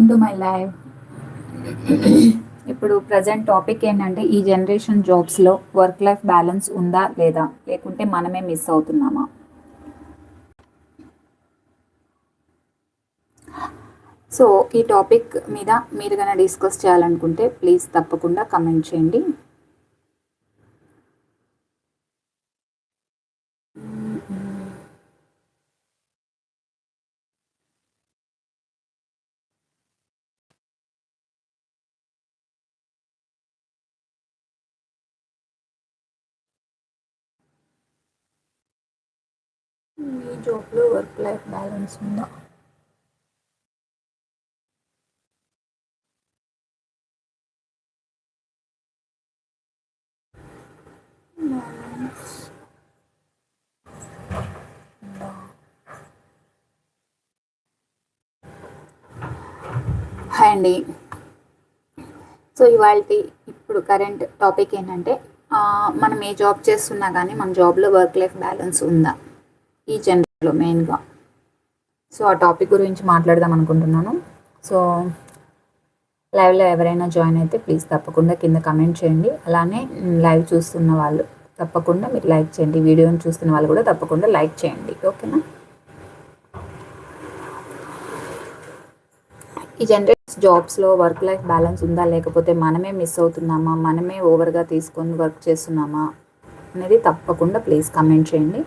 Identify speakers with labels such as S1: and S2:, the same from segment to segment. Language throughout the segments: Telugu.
S1: వెల్కమ్ టు మై లైవ్ ఇప్పుడు ప్రజెంట్ టాపిక్ ఏంటంటే ఈ జనరేషన్ జాబ్స్లో వర్క్ లైఫ్ బ్యాలెన్స్ ఉందా లేదా? లేకుంటే మనమే మిస్ అవుతున్నామా? సో ఈ టాపిక్ మీద మీరు కనుక డిస్కస్ చేయాలనుకుంటే ప్లీజ్ తప్పకుండా కమెంట్ చేయండి మీ జాబ్లో వర్క్ లైఫ్ బ్యాలెన్స్ ఉందా? హాయ్ అండి. సో ఇవాళ ఇప్పుడు కరెంట్ టాపిక్ ఏంటంటే మనం ఏ జాబ్ చేస్తున్నా కానీ మన జాబ్లో వర్క్ లైఫ్ బ్యాలెన్స్ ఉందా? ఈ లో మెయిన్గా. సో ఆ టాపిక్ గురించి మాట్లాడదాం అనుకుంటున్నాను. సో లైవ్లో ఎవరైనా జాయిన్ అయితే ప్లీజ్ తప్పకుండా కింద కమెంట్ చేయండి. అలానే లైవ్ చూస్తున్న వాళ్ళు తప్పకుండా మీరు లైక్ చేయండి. వీడియోని చూస్తున్న వాళ్ళు కూడా తప్పకుండా లైక్ చేయండి. ఓకేనా? ఈ జనరేషన్ జాబ్స్లో వర్క్ లైఫ్ బ్యాలెన్స్ ఉందా? లేకపోతే మనమే మిస్ అవుతున్నామా? మనమే ఓవర్గా తీసుకొని వర్క్ చేస్తున్నామా? అనేది తప్పకుండా ప్లీజ్ కమెంట్ చేయండి.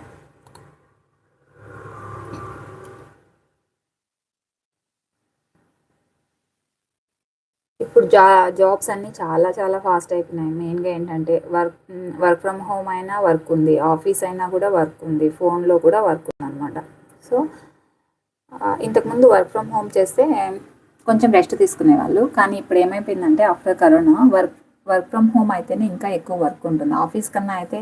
S1: ఇప్పుడు జా జాబ్స్ అన్నీ చాలా చాలా ఫాస్ట్ అయిపోయినాయి. మెయిన్గా ఏంటంటే వర్క్ వర్క్ ఫ్రమ్ హోమ్ అయినా వర్క్ ఉంది. ఆఫీస్ అయినా కూడా వర్క్ ఉంది. ఫోన్లో కూడా వర్క్ ఉంది అనమాట సో ఇంతకుముందు వర్క్ ఫ్రమ్ హోమ్ చేస్తే కొంచెం రెస్ట్ తీసుకునేవాళ్ళు. కానీ ఇప్పుడు ఏమైపోయిందంటే after corona work work from home అయితేనే ఇంకా ఎక్కువ వర్క్ ఉంటుంది. ఆఫీస్ కన్నా అయితే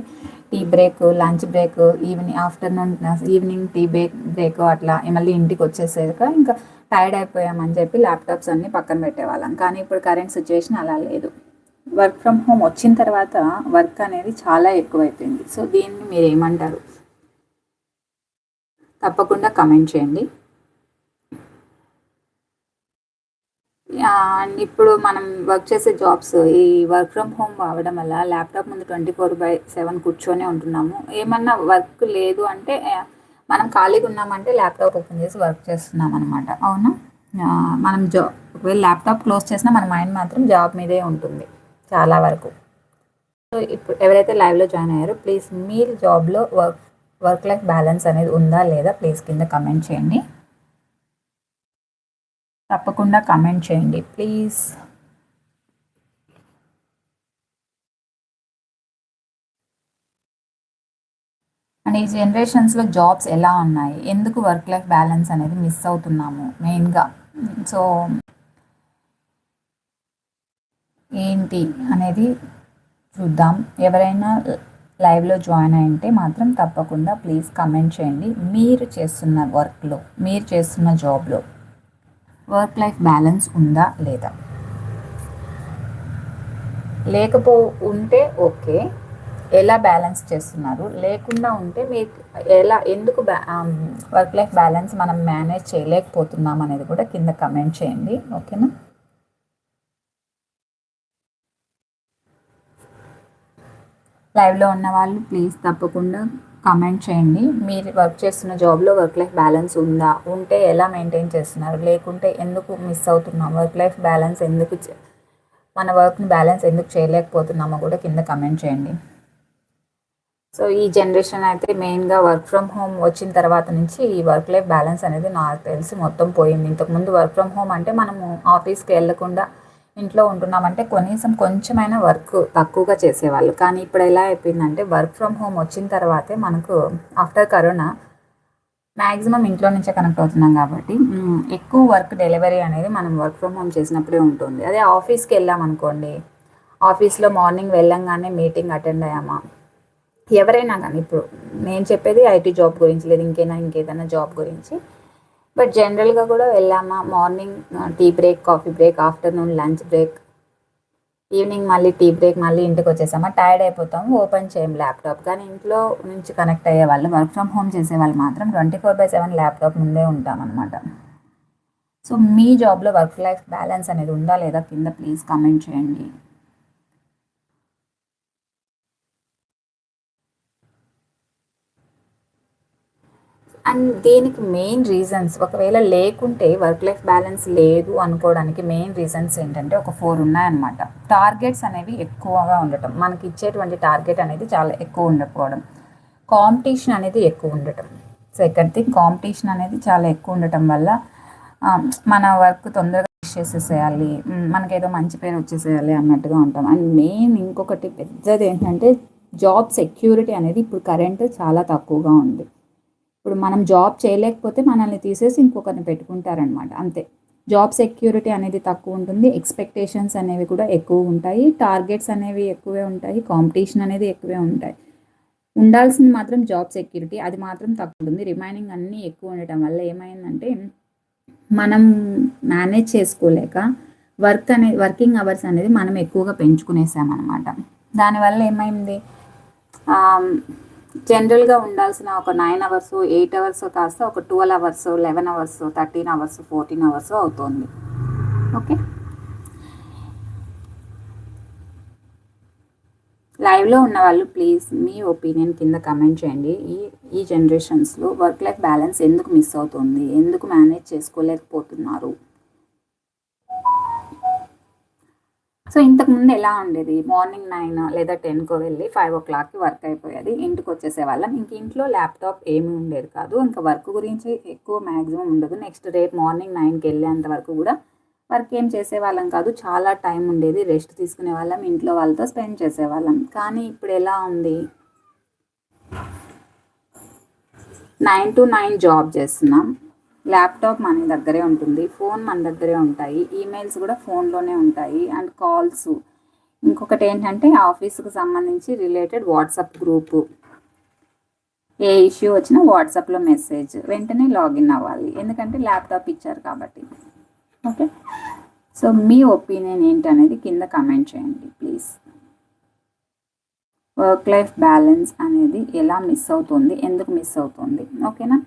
S1: tea break lunch break evening afternoon evening tea break break అట్లా మళ్ళీ ఇంటికి వచ్చేసాక ఇంకా టైర్డ్ అయిపోయామని చెప్పి ల్యాప్టాప్స్ అన్నీ పక్కన పెట్టేవాళ్ళం. కానీ ఇప్పుడు కరెంట్ సిచ్యువేషన్ అలా లేదు. వర్క్ ఫ్రమ్ హోమ్ వచ్చిన తర్వాత వర్క్ అనేది చాలా ఎక్కువైపోయింది. సో దీన్ని మీరు ఏమంటారు తప్పకుండా కమెంట్ చేయండి అండ్ ఇప్పుడు మనం వర్క్ చేసే జాబ్స్ ఈ వర్క్ ఫ్రమ్ హోమ్ అవ్వడం వల్ల ల్యాప్టాప్ ముందు ట్వంటీ ఫోర్ బై సెవెన్ కూర్చొనే ఉంటున్నాము. ఏమన్నా వర్క్ లేదు అంటే మనం ఖాళీగా ఉన్నామంటే ల్యాప్టాప్ ఓపెన్ చేసి వర్క్ చేస్తున్నాం అనమాట అవునా? మనం జాబ్ ఒకవేళ ల్యాప్టాప్ క్లోజ్ చేసినా మన మైండ్ మాత్రం జాబ్ మీదే ఉంటుంది చాలా వరకు. సో ఇప్పుడు ఎవరైతే లైవ్లో జాయిన్ అయ్యారో ప్లీజ్ మీ జాబ్లో వర్క్ వర్క్ లైఫ్ బ్యాలెన్స్ అనేది ఉందా లేదా ప్లీజ్ కింద కమెంట్ చేయండి. తప్పకుండా కమెంట్ చేయండి ప్లీజ్. అండ్ ఈ జనరేషన్స్లో జాబ్స్ ఎలా ఉన్నాయి? ఎందుకు వర్క్ లైఫ్ బ్యాలెన్స్ అనేది మిస్ అవుతున్నాము మెయిన్గా? సో ఏంటి అనేది చూద్దాం. ఎవరైనా లైవ్లో జాయిన్ అయింటే మాత్రం తప్పకుండా ప్లీజ్ కమెంట్ చేయండి. మీరు చేస్తున్న వర్క్లో మీరు చేస్తున్న జాబ్లో. వర్క్ లైఫ్ బ్యాలెన్స్ ఉందా లేదా? లేకపో ఉంటే ఓకే. ఎలా బ్యాలెన్స్ చేస్తున్నారు? లేకుండా ఉంటే మీకు ఎలా ఎందుకు వర్క్ లైఫ్ బ్యాలెన్స్ మనం మేనేజ్ చేయలేకపోతున్నాం అనేది కూడా కింద కమెంట్ చేయండి. ఓకేనా? లైవ్లో ఉన్న వాళ్ళు ప్లీజ్ తప్పకుండా కమెంట్ చేయండి. మీరు వర్క్ చేస్తున్న జాబ్లో వర్క్ లైఫ్ బ్యాలెన్స్ ఉందా? ఉంటే ఎలా మెయింటైన్ చేస్తున్నారు? లేకుంటే ఎందుకు మిస్ అవుతున్నాం? వర్క్ లైఫ్ బ్యాలెన్స్ ఎందుకు మన వర్క్ని బ్యాలెన్స్ ఎందుకు చేయలేకపోతున్నామో కూడా కింద కమెంట్ చేయండి. సో ఈ జనరేషన్ అయితే మెయిన్గా వర్క్ ఫ్రమ్ హోమ్ వచ్చిన తర్వాత నుంచి ఈ వర్క్ లైఫ్ బ్యాలెన్స్ అనేది నాకు తెలిసి మొత్తం పోయింది. ఇంతకుముందు వర్క్ ఫ్రమ్ హోమ్ అంటే మనము ఆఫీస్కి వెళ్ళకుండా ఇంట్లో ఉంటున్నామంటే కనీసం కొంచెమైనా వర్క్ తక్కువగా చేసేవాళ్ళు. కానీ ఇప్పుడు ఎలా అయిపోయిందంటే వర్క్ ఫ్రమ్ హోమ్ వచ్చిన తర్వాతే మనకు ఆఫ్టర్ కరోనా మ్యాక్సిమం ఇంట్లో నుంచే కనెక్ట్ అవుతున్నాం కాబట్టి ఎక్కువ వర్క్ డెలివరీ అనేది మనం వర్క్ ఫ్రమ్ హోమ్ చేసినప్పుడే ఉంటుంది. అదే ఆఫీస్కి వెళ్ళామనుకోండి ఆఫీస్లో మార్నింగ్ వెళ్ళంగానే మీటింగ్ అటెండ్ అయ్యామా? ఎవరైనా కానీ ఇప్పుడు నేను చెప్పేది ఐటీ జాబ్ గురించి లేదు ఇంకేనా ఇంకేదైనా జాబ్ గురించి బట్ జనరల్గా కూడా వెళ్ళామా? Morning tea break coffee break afternoon lunch break evening మళ్ళీ టీ బ్రేక్ మళ్ళీ ఇంటికి వచ్చేసామా? టైర్డ్ అయిపోతాం ఓపెన్ చేయం ల్యాప్టాప్ కానీ ఇంట్లో నుంచి కనెక్ట్ అయ్యే వాళ్ళు వర్క్ ఫ్రమ్ హోమ్ చేసే వాళ్ళు మాత్రం twenty four by seven laptop ముందే ఉంటామన్నమాట. సో మీ జాబ్లో వర్క్ లైఫ్ బ్యాలెన్స్ అనేది ఉందా లేదా? కింద ప్లీజ్ కామెంట్ చేయండి. అండ్ దీనికి మెయిన్ రీజన్స్ ఒకవేళ లేకుంటే వర్క్ లైఫ్ బ్యాలెన్స్ లేదు అనుకోవడానికి మెయిన్ రీజన్స్ ఏంటంటే ఒక ఫోర్ ఉన్నాయన్నమాట. టార్గెట్స్ అనేవి ఎక్కువగా ఉండటం మనకి ఇచ్చేటువంటి టార్గెట్ అనేది చాలా ఎక్కువ ఉండకపోవడం కాంపిటీషన్ అనేది ఎక్కువ ఉండటం. సెకండ్ థింగ్ కాంపిటీషన్ అనేది చాలా ఎక్కువ ఉండటం వల్ల మన వర్క్ తొందరగా చేసేసేయాలి మనకేదో మంచి పేరు వచ్చేసేయాలి అన్నట్టుగా ఉంటాం. అండ్ మెయిన్ ఇంకొకటి పెద్దది ఏంటంటే జాబ్ సెక్యూరిటీ అనేది ఇప్పుడు కరెంట్ చాలా తక్కువగా ఉంది. ఇప్పుడు మనం జాబ్ చేయలేకపోతే మనల్ని తీసేసి ఇంకొకరిని పెట్టుకుంటారనమాట అంతే. జాబ్ సెక్యూరిటీ అనేది తక్కువ ఉంటుంది ఎక్స్పెక్టేషన్స్ అనేవి కూడా ఎక్కువ ఉంటాయి టార్గెట్స్ అనేవి ఎక్కువే ఉంటాయి కాంపిటీషన్ అనేది ఎక్కువే ఉంటాయి. ఉండాల్సింది మాత్రం జాబ్ సెక్యూరిటీ అది మాత్రం తక్కువ ఉంటుంది. రిమైనింగ్ అన్నీ ఎక్కువ ఉండటం వల్ల ఏమైందంటే మనం మేనేజ్ చేసుకోలేక వర్క్ అనేది వర్కింగ్ అవర్స్ అనేది మనం ఎక్కువగా పెంచుకునేసామన్నమాట. దానివల్ల ఏమైంది? జనరల్గా ఉండాల్సిన ఒక నైన్ అవర్స్ ఎయిట్ అవర్స్ కాస్త ఒక twelve hours eleven hours thirteen hours fourteen hours అవుతుంది. ఓకే? లైవ్లో ఉన్న వాళ్ళు ప్లీజ్ మీ ఒపీనియన్ కింద కమెంట్ చేయండి. ఈ ఈ జనరేషన్స్లో వర్క్ లైఫ్ బ్యాలెన్స్ ఎందుకు మిస్ అవుతుంది? ఎందుకు మేనేజ్ చేసుకోలేకపోతున్నారు? సో ఇంతకుముందు ఎలా ఉండేది? మార్నింగ్ నైన్ లేదా టెన్కో వెళ్ళి ఫైవ్ ఓ క్లాక్కి వర్క్ అయిపోయేది. ఇంటికి వచ్చేసే వాళ్ళం ఇంక ఇంట్లో ల్యాప్టాప్ ఏమీ ఉండేది కాదు. ఇంకా వర్క్ గురించి ఎక్కువ మ్యాక్సిమం ఉండదు. నెక్స్ట్ రేపు మార్నింగ్ నైన్కి వెళ్ళేంత వరకు కూడా వర్క్ ఏం చేసేవాళ్ళం కాదు. చాలా టైం ఉండేది. రెస్ట్ తీసుకునే వాళ్ళం. ఇంట్లో వాళ్ళతో స్పెండ్ చేసేవాళ్ళం. కానీ ఇప్పుడు ఎలా ఉంది? నైన్ టు నైన్ జాబ్ చేస్తున్నాం. ల్యాప్టాప్ మన దగ్గరే ఉంటుంది ఫోన్ మన దగ్గరే ఉంటాయి ఈమెయిల్స్ కూడా ఫోన్లోనే ఉంటాయి అండ్ కాల్స్. ఇంకొకటి ఏంటంటే ఆఫీస్కి సంబంధించి రిలేటెడ్ వాట్సాప్ గ్రూపు. ఏ ఇష్యూ వచ్చినా వాట్సాప్లో మెసేజ్ వెంటనే లాగిన్ అవ్వాలి. ఎందుకంటే ల్యాప్టాప్ ఇచ్చారు కాబట్టి. ఓకే? సో మీ ఒపీనియన్ ఏంటనేది కింద కమెంట్ చేయండి ప్లీజ్. వర్క్ లైఫ్ బ్యాలెన్స్ అనేది ఎలా మిస్ అవుతుంది ఎందుకు మిస్ అవుతుంది? ఓకేనా?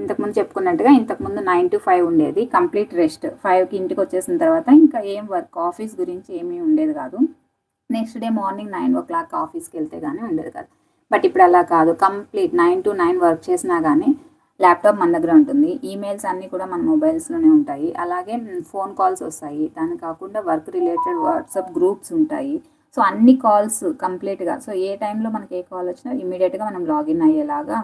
S1: ఇంతకుముందు చెప్పుకున్నట్టుగా ఇంతకుముందు నైన్ టు ఫైవ్ ఉండేది కంప్లీట్ రెస్ట్ ఫైవ్కి ఇంటికి వచ్చేసిన తర్వాత ఇంకా ఏం వర్క్ ఆఫీస్ గురించి ఏమీ ఉండేది కాదు. Next day morning nine o'clock ఆఫీస్కి వెళ్తే కానీ ఉండేది కాదు. బట్ ఇప్పుడు అలా కాదు. Complete nine to nine work చేసినా కానీ ల్యాప్టాప్ మన దగ్గర ఉంటుంది. ఈమెయిల్స్ అన్నీ కూడా మన మొబైల్స్లోనే ఉంటాయి. అలాగే ఫోన్ కాల్స్ వస్తాయి. దాని కాకుండా వర్క్ రిలేటెడ్ వాట్సాప్ గ్రూప్స్ ఉంటాయి. సో అన్ని కాల్స్ కంప్లీట్గా సో ఏ టైంలో మనకి ఏ కాల్ వచ్చినా ఇమీడియట్గా మనం లాగిన్ అయ్యేలాగా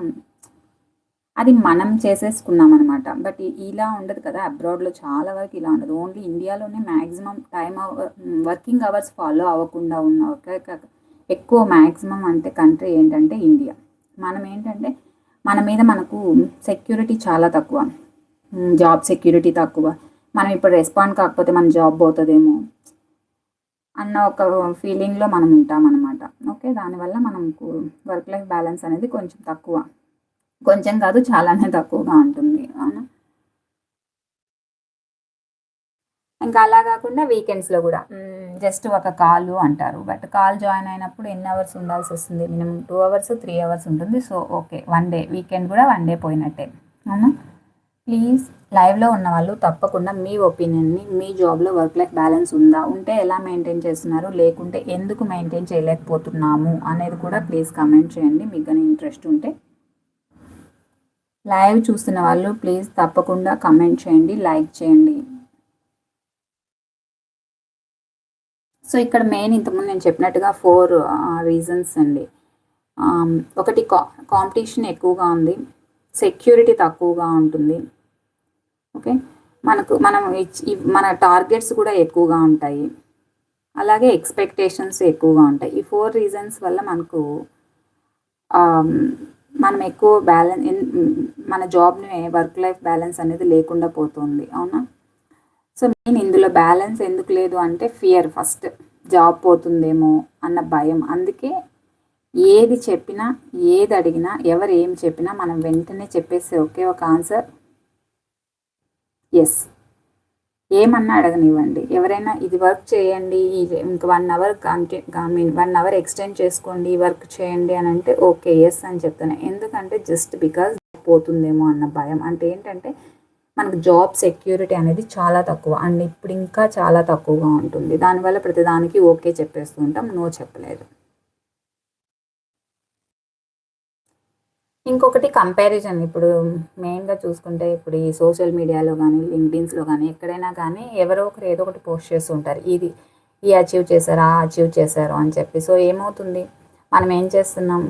S1: అది మనం చేసేసుకున్నాం అనమాట బట్ ఇలా ఉండదు కదా అబ్రాడ్లో చాలా వరకు ఇలా ఉండదు. ఓన్లీ ఇండియాలోనే maximum time working hours follow అవ్వకుండా ఉన్న ఒక ఎక్కువ మ్యాక్సిమం అంటే కంట్రీ ఏంటంటే ఇండియా. మనం ఏంటంటే మన మీద మనకు సెక్యూరిటీ చాలా తక్కువ. జాబ్ సెక్యూరిటీ తక్కువ. మనం ఇప్పుడు రెస్పాండ్ కాకపోతే మన జాబ్ పోతుందేమో అన్న ఒక ఫీలింగ్లో మనం ఉంటామన్నమాట. ఓకే దానివల్ల మనకు వర్క్ లైఫ్ బ్యాలెన్స్ అనేది కొంచెం తక్కువ. కొంచెం కాదు చాలానే తక్కువగా ఉంటుంది. అవునా? ఇంకా అలా కాకుండా వీకెండ్స్లో కూడా. జస్ట్ ఒక కాల్ అంటారు. బట్ కాల్ జాయిన్ అయినప్పుడు ఎన్ని అవర్స్ ఉండాల్సి వస్తుంది? Minimum two hours three hours ఉంటుంది. So okay one day weekend కూడా వన్ డే పోయినట్టే. అవునా? ప్లీజ్ లైవ్లో ఉన్న వాళ్ళు తప్పకుండా మీ ఒపీనియన్ని మీ జాబ్లో వర్క్ లైఫ్ బ్యాలెన్స్ ఉందా? ఉంటే ఎలా మెయింటైన్ చేస్తున్నారు? లేకుంటే ఎందుకు మెయింటైన్ చేయలేకపోతున్నాము? అనేది కూడా ప్లీజ్ కమెంట్ చేయండి. మీకు కానీ ఇంట్రెస్ట్ ఉంటే లైవ్ చూస్తున్న వాళ్ళు ప్లీజ్ తప్పకుండా కమెంట్ చేయండి లైక్ చేయండి. సో ఇక్కడ మెయిన్ ఇంతకుముందు నేను చెప్పినట్టుగా ఫోర్ రీజన్స్ అండి. ఒకటి కా కాంపిటీషన్ ఎక్కువగా ఉంది సెక్యూరిటీ తక్కువగా ఉంటుంది. ఓకే? మనకు మనం మన టార్గెట్స్ కూడా ఎక్కువగా ఉంటాయి. అలాగే ఎక్స్పెక్టేషన్స్ ఎక్కువగా ఉంటాయి. ఈ ఫోర్ రీజన్స్ వల్ల మనకు మనం ఎక్కువ బ్యాలెన్స్ మన జాబ్ని వర్క్ లైఫ్ బ్యాలెన్స్ అనేది లేకుండా పోతుంది అవునా? సో మెయిన్ ఇందులో బ్యాలెన్స్ ఎందుకు లేదు అంటే ఫియర్ ఫస్ట్ జాబ్ పోతుందేమో అన్న భయం. అందుకే ఏది చెప్పినా ఏది అడిగినా ఎవరు ఏం చెప్పినా మనం వెంటనే చెప్పేస్తే ఒకే ఒక ఆన్సర్ ఎస్ ఏమన్నా అడగనివ్వండి. ఎవరైనా ఇది వర్క్ చేయండి ఇంక వన్ అవర్ కంటే I mean one hour extend చేసుకోండి వర్క్ చేయండి అని అంటే ఓకే ఎస్ అని చెప్తాను ఎందుకంటే జస్ట్ బికాజ్ పోతుందేమో అన్న భయం. అంటే ఏంటంటే మనకు జాబ్ సెక్యూరిటీ అనేది చాలా తక్కువ. అండ్ ఇప్పుడు ఇంకా చాలా తక్కువగా ఉంటుంది. దానివల్ల ప్రతిదానికి ఓకే చెప్పేస్తూ ఉంటాం. నో చెప్పలేదు. ఇంకొకటి కంపారిజన్ ఇప్పుడు మెయిన్గా చూసుకుంటే ఇప్పుడు ఈ సోషల్ మీడియాలో కానీ లింక్డిన్స్లో కానీ ఎక్కడైనా కానీ ఎవరో ఒకరు ఏదో ఒకటి పోస్ట్ చేస్తూ ఉంటారు ఇది ఈ అచీవ్ చేశారు ఆ అచీవ్ చేశారు అని చెప్పి. సో ఏమవుతుంది? మనం ఏం చేస్తున్నాం?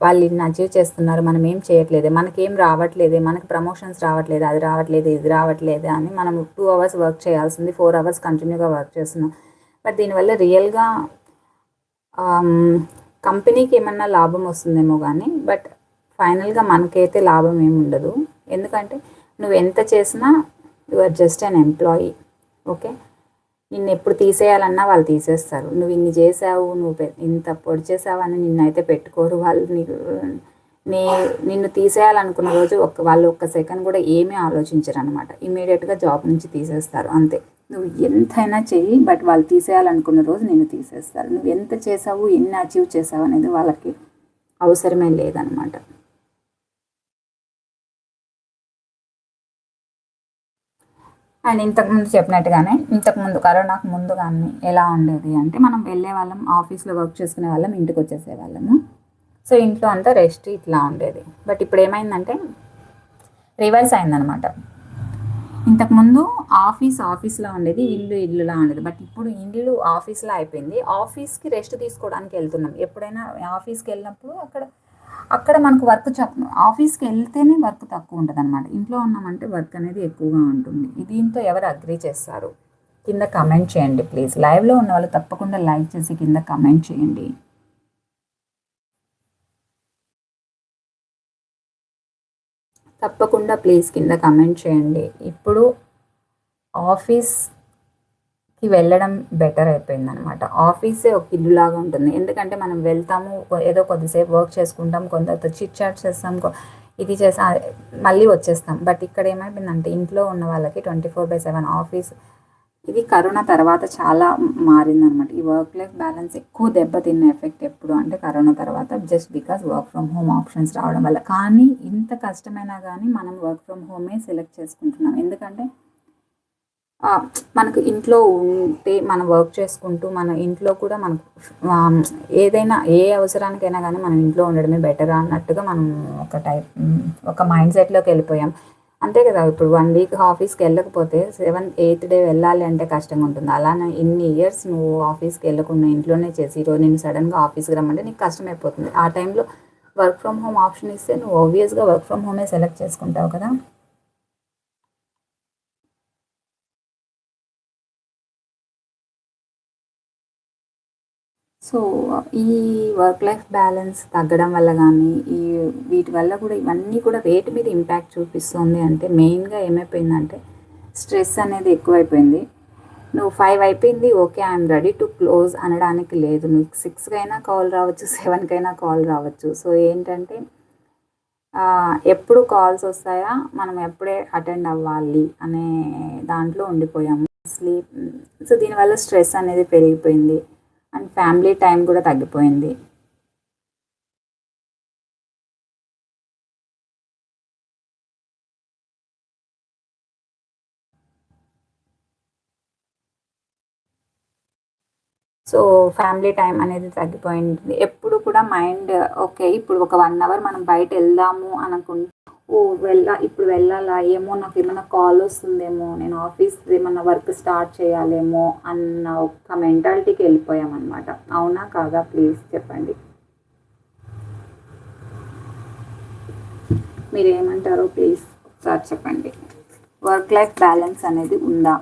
S1: వాళ్ళు ఇన్ని అచీవ్ చేస్తున్నారు మనం ఏం చేయట్లేదు? మనకేం రావట్లేదు? మనకి ప్రమోషన్స్ రావట్లేదు? అది రావట్లేదు? ఇది రావట్లేదు? అని మనం టూ అవర్స్ వర్క్ చేయాల్సింది ఫోర్ అవర్స్ కంటిన్యూగా వర్క్ చేస్తున్నాం. బట్ దీనివల్ల రియల్గా కంపెనీకి um, ఏమన్నా లాభం వస్తుందేమో కానీ బట్ ఫైనల్గా మనకైతే లాభం ఏమి ఉండదు. ఎందుకంటే నువ్వు ఎంత చేసినా you are just an employee okay? నిన్ను ఎప్పుడు తీసేయాలన్నా వాళ్ళు తీసేస్తారు. నువ్వు ఇన్ని చేసావు నువ్వు ఇంత పొడి చేసావని నిన్నైతే పెట్టుకోరు వాళ్ళు. నీ నిన్ను తీసేయాలనుకున్న రోజు ఒక్క వాళ్ళు ఒక్క సెకండ్ కూడా ఏమీ ఆలోచించరు అనమాట ఇమీడియట్గా జాబ్ నుంచి తీసేస్తారు. అంతే. నువ్వు ఎంతైనా చెయ్యి బట్ వాళ్ళు తీసేయాలనుకున్న రోజు నిన్ను తీసేస్తారు. నువ్వు ఎంత చేసావు ఎన్ని అచీవ్ చేసావు అనేది వాళ్ళకి అవసరమే లేదనమాట అండ్ ఇంతకుముందు చెప్పినట్టుగానే ఇంతకుముందు కరోనాకు ముందు కానీ ఎలా ఉండేది అంటే మనం వెళ్ళే వాళ్ళం ఆఫీస్లో వర్క్ చేసుకునే వాళ్ళం ఇంటికి వచ్చేసే వాళ్ళము. సో ఇంట్లో అంతా రెస్ట్ ఇట్లా ఉండేది. బట్ ఇప్పుడు ఏమైందంటే రివర్స్ అయిందనమాట. ఇంతకుముందు ఆఫీస్ ఆఫీస్లో ఉండేది ఇల్లు ఇల్లులా ఉండేది. బట్ ఇప్పుడు ఇల్లు ఆఫీస్లో అయిపోయింది. ఆఫీస్కి రెస్ట్ తీసుకోవడానికి వెళ్తున్నాం. ఎప్పుడైనా ఆఫీస్కి వెళ్ళినప్పుడు అక్కడ అక్కడ మనకు వర్క్ ఆఫీస్కి వెళ్తేనే వర్క్ తక్కువ ఉంటుంది అనమాట ఇంట్లో ఉన్నామంటే వర్క్ అనేది ఎక్కువగా ఉంటుంది. దీంతో ఎవరు అగ్రీ చేస్తారు? కింద కమెంట్ చేయండి ప్లీజ్. లైవ్లో ఉన్న వాళ్ళు తప్పకుండా లైక్ చేసి కింద కమెంట్ చేయండి. తప్పకుండా ప్లీజ్ కింద కమెంట్ చేయండి. ఇప్పుడు ఆఫీస్ వెళ్ళడం బెటర్ అయిపోయింది అనమాట ఆఫీసే ఒక ఇల్లులాగా ఉంటుంది. ఎందుకంటే మనం వెళ్తాము ఏదో కొద్దిసేపు వర్క్ చేసుకుంటాం కొంత చిట్ చాట్ చేస్తాం ఇది చేసా మళ్ళీ వచ్చేస్తాం. బట్ ఇక్కడ ఏమైపోయిందంటే ఇంట్లో ఉన్న వాళ్ళకి twenty four by seven office ఇది కరోనా తర్వాత చాలా మారిందనమాట ఈ వర్క్ లైఫ్ బ్యాలెన్స్ ఎక్కువ దెబ్బతిన్న ఎఫెక్ట్ ఎప్పుడు అంటే కరోనా తర్వాత just because work from home options రావడం వల్ల. కానీ ఇంత కష్టమైనా కానీ మనం వర్క్ ఫ్రమ్ హోమే సెలెక్ట్ చేసుకుంటున్నాం. ఎందుకంటే మనకు ఇంట్లో ఉంటే మనం వర్క్ చేసుకుంటూ మన ఇంట్లో కూడా మనకు ఏదైనా ఏ అవసరానికైనా కానీ మనం ఇంట్లో ఉండడమే బెటర్ అన్నట్టుగా మనం ఒక టైప్ ఒక మైండ్ సెట్లోకి వెళ్ళిపోయాం. అంతే కదా ఇప్పుడు వన్ వీక్ ఆఫీస్కి వెళ్ళకపోతే సెవెన్ ఎయిత్ డే వెళ్ళాలి అంటే కష్టంగా ఉంటుంది. అలానే ఇన్ని ఇయర్స్ నువ్వు ఆఫీస్కి వెళ్ళకుండా ఇంట్లోనే చేసి ఈరోజు నేను సడన్గా ఆఫీస్కి రమ్మంటే నీకు కష్టమైపోతుంది. ఆ టైంలో వర్క్ ఫ్రమ్ హోమ్ ఆప్షన్ ఇస్తే నువ్వు ఆబ్వియస్గా వర్క్ ఫ్రమ్ హోమే సెలెక్ట్ చేసుకుంటావు కదా. సో ఈ వర్క్ లైఫ్ బ్యాలెన్స్ తగ్గడం వల్ల కానీ ఈ వీటి వల్ల కూడా ఇవన్నీ కూడా రేట్ మీద ఇంపాక్ట్ చూపిస్తుంది అంటే మెయిన్గా ఏమైపోయిందంటే స్ట్రెస్ అనేది ఎక్కువైపోయింది. నువ్వు ఫైవ్ అయిపోయింది okay I'm ready to close అనడానికి లేదు. నీకు సిక్స్కైనా కాల్ రావచ్చు సెవెన్కి అయినా కాల్ రావచ్చు. సో ఏంటంటే ఎప్పుడు కాల్స్ వస్తాయా మనం ఎప్పుడే అటెండ్ అవ్వాలి అనే దాంట్లో ఉండిపోయాము. స్లీప్ సో దీనివల్ల స్ట్రెస్ అనేది పెరిగిపోయింది. అండ్ ఫ్యామిలీ టైం కూడా తగ్గిపోయింది. సో ఫ్యామిలీ టైం అనేది తగ్గిపోయింది. ఎప్పుడు కూడా మైండ్ ఓకే ఇప్పుడు ఒక వన్ అవర్ మనం బయట వెళ్దాము అనుకుంటే ఓ వెళ్ళా ఇప్పుడు వెళ్ళాలా ఏమో నాకు ఏమైనా కాల్ వస్తుందేమో నేను ఆఫీస్ ఏమైనా వర్క్ స్టార్ట్ చేయాలేమో అన్న ఒక్క మెంటాలిటీకి వెళ్ళిపోయామన్నమాట. అవునా కాదా? ప్లీజ్ చెప్పండి. మీరు ఏమంటారో ప్లీజ్ ఒకసారి చెప్పండి. వర్క్ లైఫ్ బ్యాలెన్స్ అనేది ఉందా?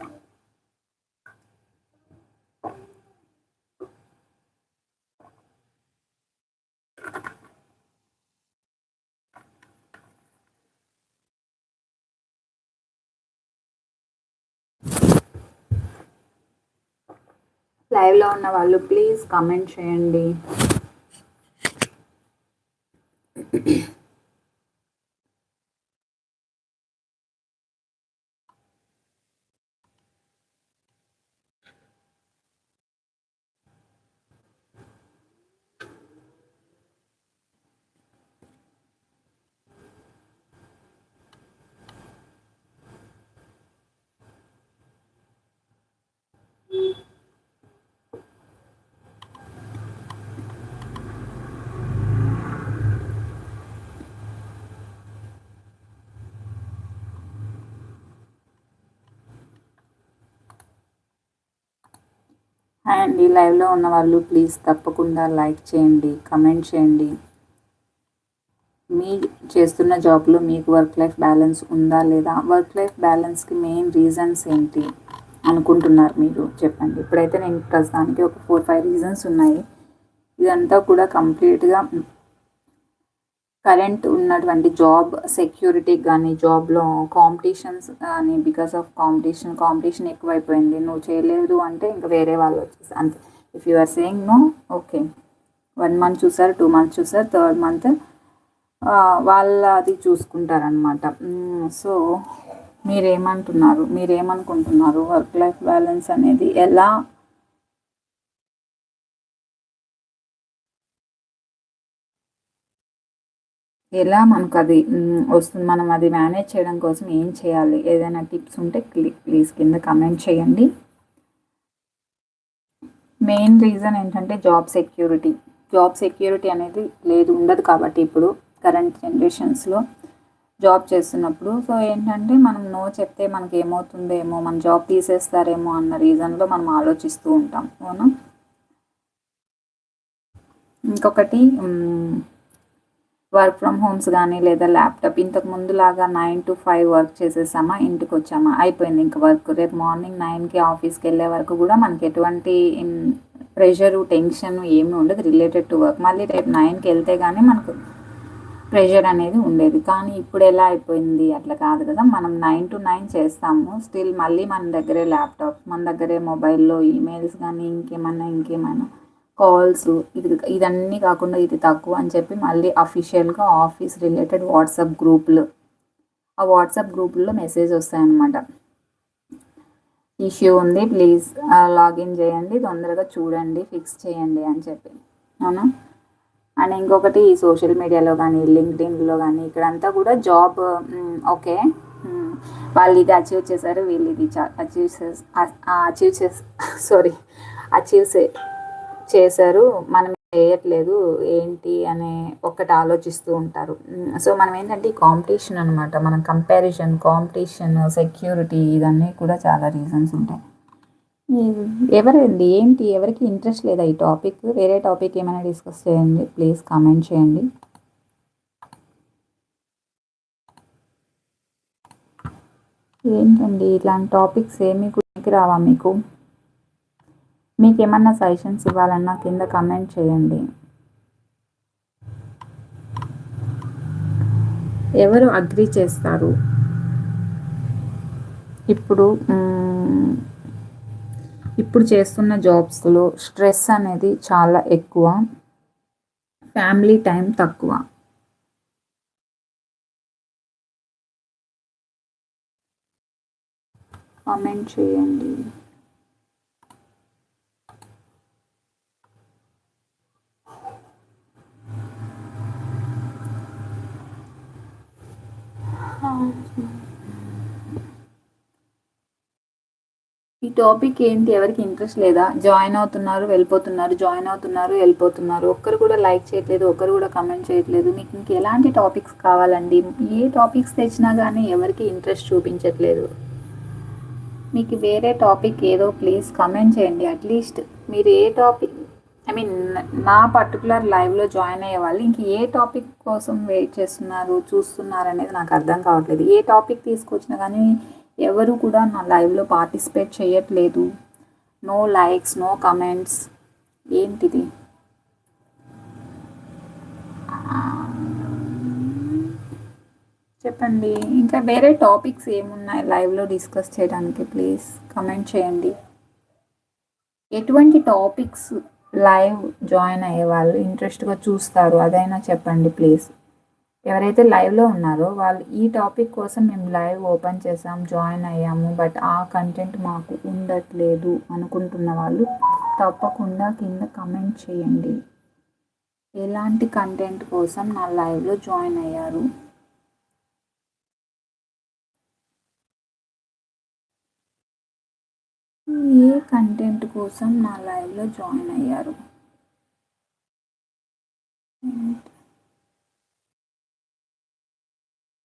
S1: లైవ్లో ఉన్న వాళ్ళు ప్లీజ్ కామెంట్ చేయండి. అండి లైవ్లో ఉన్న వాళ్ళు ప్లీజ్ తప్పకుండా లైక్ చేయండి కమెంట్ చేయండి. మీ చేస్తున్న జాబ్లో మీకు వర్క్ లైఫ్ బ్యాలెన్స్ ఉందా లేదా? వర్క్ లైఫ్ బ్యాలెన్స్కి మెయిన్ రీజన్స్ ఏంటి అనుకుంటున్నారు మీరు? చెప్పండి. ఇప్పుడైతే నేను ప్రస్తుతానికి ఒక ఫోర్ ఫైవ్ రీజన్స్ ఉన్నాయి. ఇదంతా కూడా కంప్లీట్గా కరెంట్ ఉన్నటువంటి జాబ్ సెక్యూరిటీ కానీ జాబ్లో కాంపిటీషన్స్ కానీ బికాస్ ఆఫ్ కాంపిటీషన్ కాంపిటీషన్ ఎక్కువైపోయింది. నువ్వు చేయలేదు అంటే ఇంకా వేరే వాళ్ళు వచ్చేసి అంతే. If you are saying no okay one month చూసారు టూ మంత్స్ చూసారు థర్డ్ మంత్ వాళ్ళ అది చూసుకుంటారనమాట సో మీరేమంటున్నారు? మీరేమనుకుంటున్నారు? వర్క్ లైఫ్ బ్యాలెన్స్ అనేది ఎలా ఎలా మనకు అది వస్తుంది మనం అది మేనేజ్ చేయడం కోసం ఏం చేయాలి ఏదైనా టిప్స్ ఉంటే ప్లీజ్ కింద కమెంట్ చేయండి. మెయిన్ రీజన్ ఏంటంటే జాబ్ సెక్యూరిటీ జాబ్ సెక్యూరిటీ అనేది లేదు ఉండదు కాబట్టి ఇప్పుడు కరెంట్ జనరేషన్స్లో జాబ్ చేస్తున్నప్పుడు. సో ఏంటంటే మనం నో చెప్తే మనకి ఏమవుతుందేమో మన జాబ్ తీసేస్తారేమో అన్న రీజన్లో మనం ఆలోచిస్తూ ఉంటాం అవునా? ఇంకొకటి వర్క్ ఫ్రమ్ హోమ్స్ కానీ లేదా ల్యాప్టాప్ ఇంతకు ముందులాగా నైన్ టు ఫైవ్ వర్క్ చేసేసామా? ఇంటికి వచ్చామా అయిపోయింది ఇంకా వర్క్. రేపు మార్నింగ్ నైన్కి ఆఫీస్కి వెళ్ళే వరకు కూడా మనకి ఎటువంటి ప్రెషరు టెన్షన్ ఏమీ ఉండదు. Related to work. మళ్ళీ రేపు నైన్కి వెళ్తే కానీ మనకు ప్రెషర్ అనేది ఉండేది. కానీ ఇప్పుడు ఎలా అయిపోయింది? అట్లా కాదు కదా. మనం నైన్ టు నైన్ చేస్తాము. స్టిల్ మళ్ళీ మన దగ్గరే ల్యాప్టాప్. మన దగ్గరే మొబైల్లో ఈమెయిల్స్ కానీ ఇంకేమన్నా ఇంకేమైనా కాల్స్ ఇది ఇదన్నీ కాకుండా ఇది తక్కువ అని చెప్పి మళ్ళీ అఫీషియల్గా ఆఫీస్ రిలేటెడ్ వాట్సాప్ గ్రూపులు. ఆ వాట్సాప్ గ్రూపుల్లో మెసేజ్ వస్తాయన్నమాట. ఇష్యూ ఉంది ప్లీజ్ లాగిన్ చేయండి తొందరగా చూడండి ఫిక్స్ చేయండి అని చెప్పి. అవునా? అండ్ ఇంకొకటి సోషల్ మీడియాలో కానీ లింక్డ్ఇన్లో కానీ ఇక్కడంతా కూడా జాబ్ ఓకే. వాళ్ళు ఇది అచీవ్ చేశారు వీళ్ళు ఇది అచీవ్ చేసి అచీవ్ చేసి సారీ అచీవ్ చే చేశారు మనం చేయట్లేదు ఏంటి అనే ఒక్కటి ఆలోచిస్తూ ఉంటారు. సో మనం ఏంటంటే ఈ కాంపిటీషన్ అనమాట మనం కంపారిజన్ కాంపిటీషన్ సెక్యూరిటీ ఇవన్నీ కూడా చాలా రీజన్స్ ఉంటాయి. ఎవరండి? ఏంటి? ఎవరికి ఇంట్రెస్ట్ లేదా ఈ టాపిక్? వేరే టాపిక్ ఏమైనా డిస్కస్ చేయండి ప్లీజ్ కామెంట్ చేయండి. ఏంటండి? ఇట్లాంటి టాపిక్స్ ఏమి రావా మీకు? మీకు ఏమన్నా సజెషన్స్ ఇవ్వాలన్నా కింద కమెంట్ చేయండి. ఎవరు అగ్రి చేస్తారు? ఇప్పుడు ఇప్పుడు చేస్తున్న జాబ్స్లో స్ట్రెస్ అనేది చాలా ఎక్కువ. ఫ్యామిలీ టైం తక్కువ. కామెంట్ చేయండి. ఈ టాపిక్ ఏంటి? ఎవరికి ఇంట్రెస్ట్ లేదా? జాయిన్ అవుతున్నారు వెళ్ళిపోతున్నారు జాయిన్ అవుతున్నారు వెళ్ళిపోతున్నారు. ఒక్కరు కూడా లైక్ చేయట్లేదు ఒక్కరు కూడా కమెంట్ చేయట్లేదు. మీకు ఇంక ఎలాంటి టాపిక్స్ కావాలండి? ఏ టాపిక్స్ తెచ్చినా కానీ ఎవరికి ఇంట్రెస్ట్ చూపించట్లేదు. మీకు వేరే టాపిక్ ఏదో ప్లీజ్ కమెంట్ చేయండి. అట్లీస్ట్ మీరు ఏ టాపిక్ ఐ మీన్ నా పర్టికులర్ లైవ్లో జాయిన్ అయ్యే వాళ్ళు ఇంక ఏ టాపిక్ కోసం వెయిట్ చేస్తున్నారు చూస్తున్నారు అనేది నాకు అర్థం కావట్లేదు. ఏ టాపిక్ తీసుకొచ్చినా కానీ ఎవరు కూడా నా లైవ్లో పార్టిసిపేట్ చేయట్లేదు. నో లైక్స్ నో కమెంట్స్ ఏంటిది? చెప్పండి. ఇంకా వేరే టాపిక్స్ ఏమున్నాయి లైవ్లో డిస్కస్ చేయడానికి? ప్లీజ్ కమెంట్ చేయండి. ఎటువంటి టాపిక్స్ లైవ్ జాయిన్ అయ్యే వాళ్ళు ఇంట్రెస్ట్గా చూస్తారు. అదైనా చెప్పండి ప్లీజ్. ఎవరైతే లైవ్లో ఉన్నారో వాళ్ళు ఈ టాపిక్ కోసం మేము లైవ్ ఓపెన్ చేసాం జాయిన్ అయ్యాము బట్ ఆ కంటెంట్ మాకు ఉండట్లేదు అనుకుంటున్న వాళ్ళు తప్పకుండా కింద కమెంట్ చేయండి. ఎలాంటి కంటెంట్ కోసం నా లైవ్లో జాయిన్ అయ్యారు? ఏ కంటెంట్ కోసం నా లైవ్లో జాయిన్ అయ్యారు?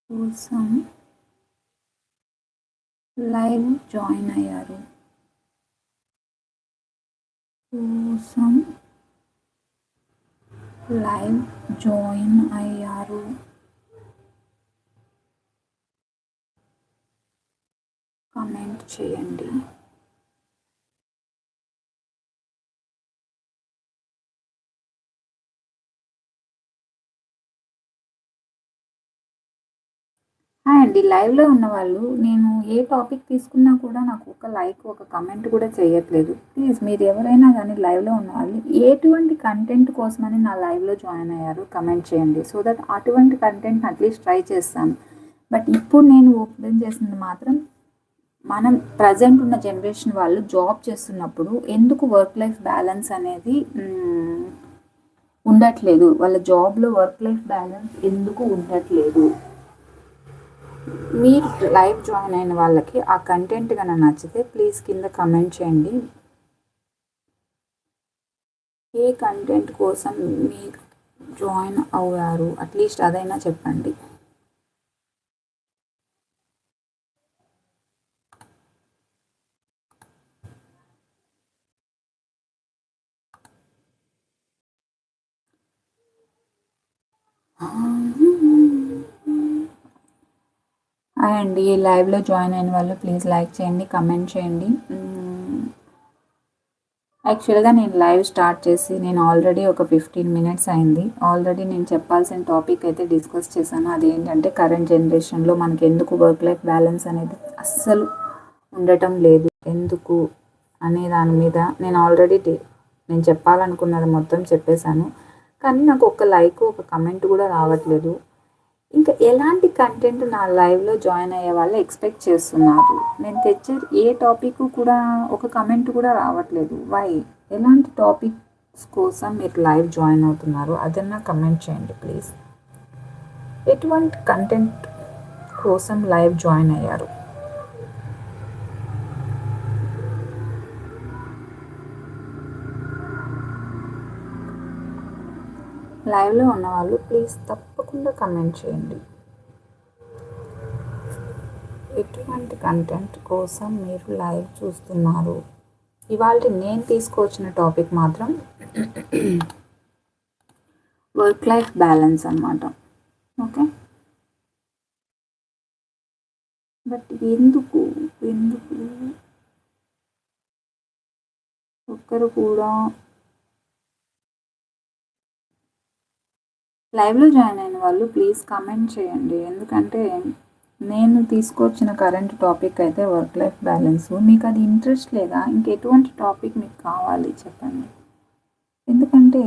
S1: కోసం లైవ్ జాయిన్ అయ్యారు. కోసం లైవ్ జాయిన్ అయ్యారు. కామెంట్ చేయండి. అండి. లైవ్లో ఉన్న వాళ్ళు నేను ఏ టాపిక్ తీసుకున్నా కూడా నాకు ఒక లైక్ ఒక కమెంట్ కూడా చేయట్లేదు. ప్లీజ్ మీరు ఎవరైనా కానీ లైవ్లో ఉన్న వాళ్ళు ఎటువంటి కంటెంట్ కోసమని నా లైవ్లో జాయిన్ అయ్యారు కమెంట్ చేయండి. సో దట్ అటువంటి కంటెంట్ అట్లీస్ట్ ట్రై చేస్తాను. బట్ ఇప్పుడు నేను ఓపెన్ చేసింది మాత్రం మనం ప్రజెంట్ ఉన్న జనరేషన్ వాళ్ళు జాబ్ చేస్తున్నప్పుడు ఎందుకు వర్క్ లైఫ్ బ్యాలెన్స్ అనేది ఉండట్లేదు? వాళ్ళ జాబ్లో వర్క్ లైఫ్ బ్యాలెన్స్ ఎందుకు ఉండట్లేదు? మీ లైవ్ జాయిన్ అయిన వాళ్ళకి ఆ కంటెంట్ కనుక నచ్చితే ప్లీజ్ కింద కమెంట్ చేయండి. ఏ కంటెంట్ కోసం మీరు జాయిన్ అవ్వారు? అట్లీస్ట్ అదైనా చెప్పండి. అండ్ ఈ లైవ్లో జాయిన్ అయిన వాళ్ళు ప్లీజ్ లైక్ చేయండి కమెంట్ చేయండి. యాక్చువల్గా నేను లైవ్ స్టార్ట్ చేసి నేను ఆల్రెడీ ఒక ఫిఫ్టీన్ మినిట్స్ అయింది. ఆల్రెడీ నేను చెప్పాల్సిన టాపిక్ అయితే డిస్కస్ చేశాను. అదేంటంటే కరెంట్ జనరేషన్లో మనకి ఎందుకు వర్క్ లైఫ్ బ్యాలెన్స్ అనేది అస్సలు ఉండటం లేదు. ఎందుకు అనే దాని మీద నేను ఆల్రెడీ నేను చెప్పాలనుకున్నది మొత్తం చెప్పేశాను. కానీ నాకు ఒక లైక్ ఒక కమెంట్ కూడా రావట్లేదు. ఇంకా ఎలాంటి కంటెంట్ నా లైవ్లో జాయిన్ అయ్యే వాళ్ళు ఎక్స్పెక్ట్ చేస్తున్నారు? నేను తెచ్చే ఏ టాపిక్ కూడా ఒక కమెంట్ కూడా రావట్లేదు. వై ఎలాంటి టాపిక్స్ కోసం మీరు లైవ్ జాయిన్ అవుతున్నారు? అదన్నా కమెంట్ చేయండి ప్లీజ్ ఎటువంటి కంటెంట్ కోసం లైవ్ జాయిన్ అయ్యారు? లైవ్లో ఉన్నవాళ్ళు ప్లీజ్ తప్పకుండా కమెంట్ చేయండి. ఎటువంటి కంటెంట్ కోసం మీరు లైవ్ చూస్తున్నారు? ఇవాళ నేను తీసుకొచ్చిన టాపిక్ మాత్రం వర్క్ లైఫ్ బ్యాలెన్స్ అనమాట ఓకే బట్ ఎందుకు? ఎందుకు? ఒక్కరు కూడా లైవ్లో జాయిన్ అయిన వాళ్ళు ప్లీజ్ కమెంట్ చేయండి. ఎందుకంటే నేను తీసుకొచ్చిన కరెంట్ టాపిక్ అయితే వర్క్ లైఫ్ బ్యాలెన్స్. మీకు అది ఇంట్రెస్ట్ లేదా? ఇంకెటువంటి టాపిక్ మీకు కావాలి? చెప్పండి. ఎందుకంటే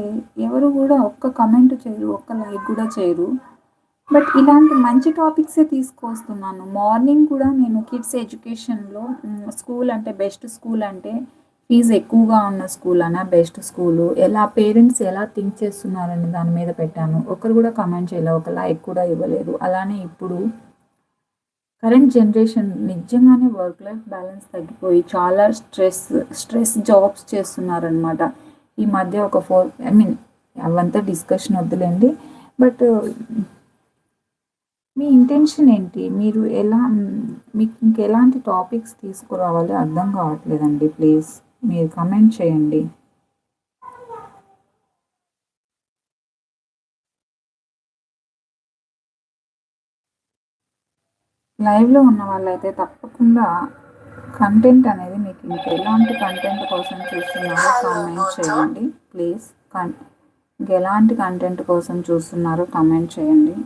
S1: ఎవరు కూడా ఒక్క కమెంట్ చేయరు ఒక్క లైక్ కూడా చేయరు. బట్ ఇలాంటి మంచి టాపిక్సే తీసుకొస్తున్నాను. మార్నింగ్ కూడా నేను కిడ్స్ ఎడ్యుకేషన్లో స్కూల్ అంటే బెస్ట్ స్కూల్ అంటే ఫీజు ఎక్కువగా ఉన్న స్కూల్ అనా బెస్ట్ స్కూలు. ఎలా పేరెంట్స్ ఎలా థింక్ చేస్తున్నారని దాని మీద పెట్టాను. ఒకరు కూడా కమెంట్ చేయలేదు ఒక లైక్ కూడా ఇవ్వలేదు. అలానే ఇప్పుడు కరెంట్ జనరేషన్ నిజంగానే వర్క్ లైఫ్ బ్యాలెన్స్ తగ్గిపోయి చాలా స్ట్రెస్ స్ట్రెస్ జాబ్స్ చేస్తున్నారనమాట ఈ మధ్య ఒక ఫోర్ ఐ మీన్ అవంతా డిస్కషన్ వద్దులేండి. బట్ మీ ఇంటెన్షన్ ఏంటి? మీరు ఎలా మీకు ఇంకెలాంటి టాపిక్స్ తీసుకురావాలో? అర్థం కావట్లేదండి ప్లీజ్. మీరు కమెంట్ చేయండి. లైవ్లో ఉన్న వాళ్ళైతే తప్పకుండా కంటెంట్ అనేది మీకు ఇంకా ఎలాంటి కంటెంట్ కోసం చూస్తున్నారో కామెంట్ చేయండి. ప్లీజ్ కన్ ఇంకెలాంటి కంటెంట్ కోసం చూస్తున్నారో కామెంట్ చేయండి.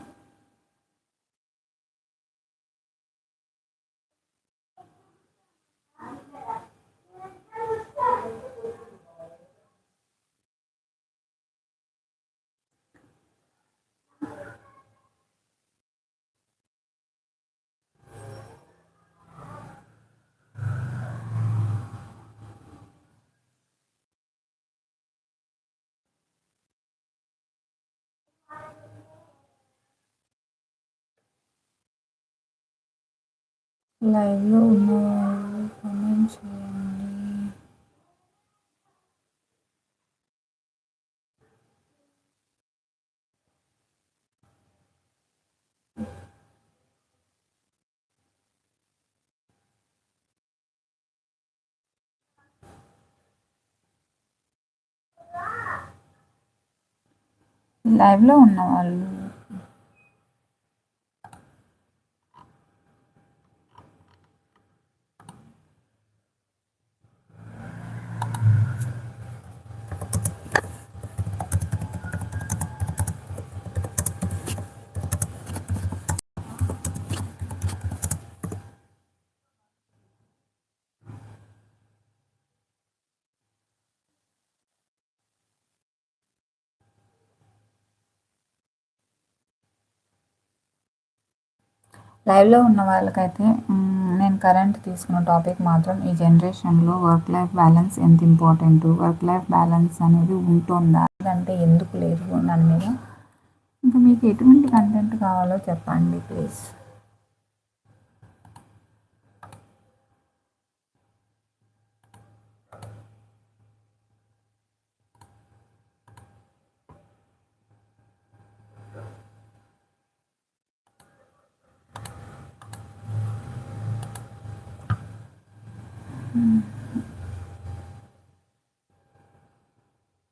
S1: Like no and comments లైవ్లో ఉన్న లైవ్లో ఉన్న వాళ్ళకైతే నేను కరెంట్ తీసుకున్న టాపిక్ మాత్రం ఈ జనరేషన్లో వర్క్ లైఫ్ బ్యాలెన్స్ ఎంత ఇంపార్టెంట్? వర్క్ లైఫ్ బ్యాలెన్స్ అనేది ఉంటుందా? అంటే ఎందుకు లేదు? దాని మీద ఇంకా మీకు ఎటువంటి కంటెంట్ కావాలో చెప్పండి ప్లీజ్.